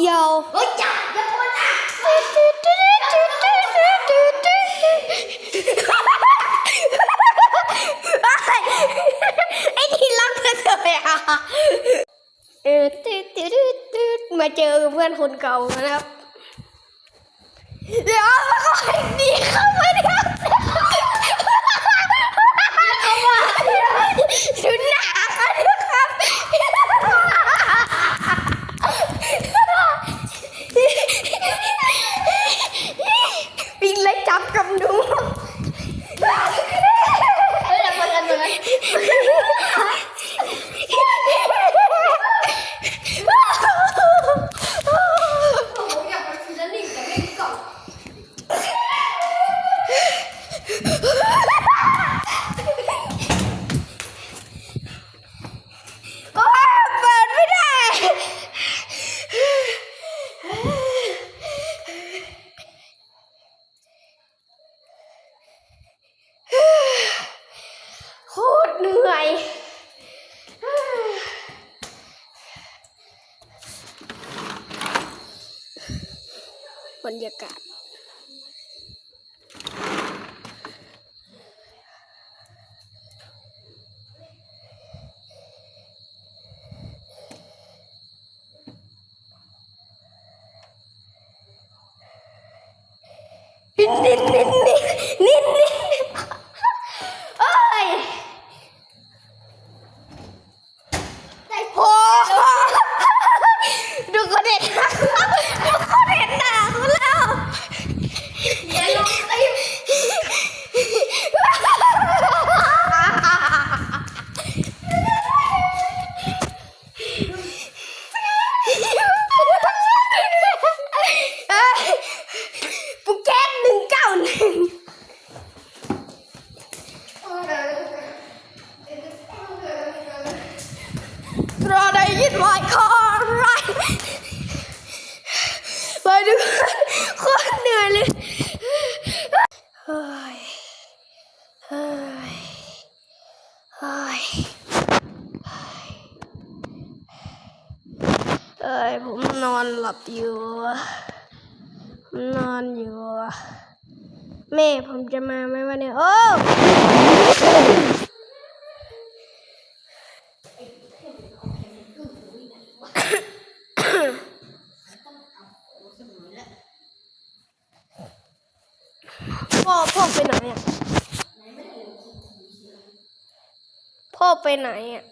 กี่ยวเฮ้ยจับอย่าพูดนะไอ้นี่รักเธอเลยอะเออตืดตืดตืดตืดมาเจอเพื่อนคนเก่านะครับ เดี๋ยวมาก่อนดีเข้ามาเดี๋ยวเข้ามาดูหนาเขานะครับวิ่งไล่จับกับหนู เฮ้ยอย่าพูดกันเลย ผมอยากไปฟิลลิ่งแต่ไม่ก่อน โอ้ยเปิดไม่ได้ โคตรเหนื่อย บรรยากาศ นิดนิดนิดนิดนิดนินเอ้ยโอ้ดูคนเด็ดดูคนเด็ดหนาเขาแล้ว อย่าลงไป เอ้ยปุ๊กแก๊สหนึ่งเก้าหนึ่ง รอได้ยินวายคอไรไปดูโคนเหนื่อยเลยเฮ้ยเฮ้ยเฮ้ยเอ้ยผมนอนหลับอยู่ผมนอนอยู่แม่ผมจะมาไหมวันนี้โอ้ พ่อพ่อไปไหนอะ พ่อไปไหนอะ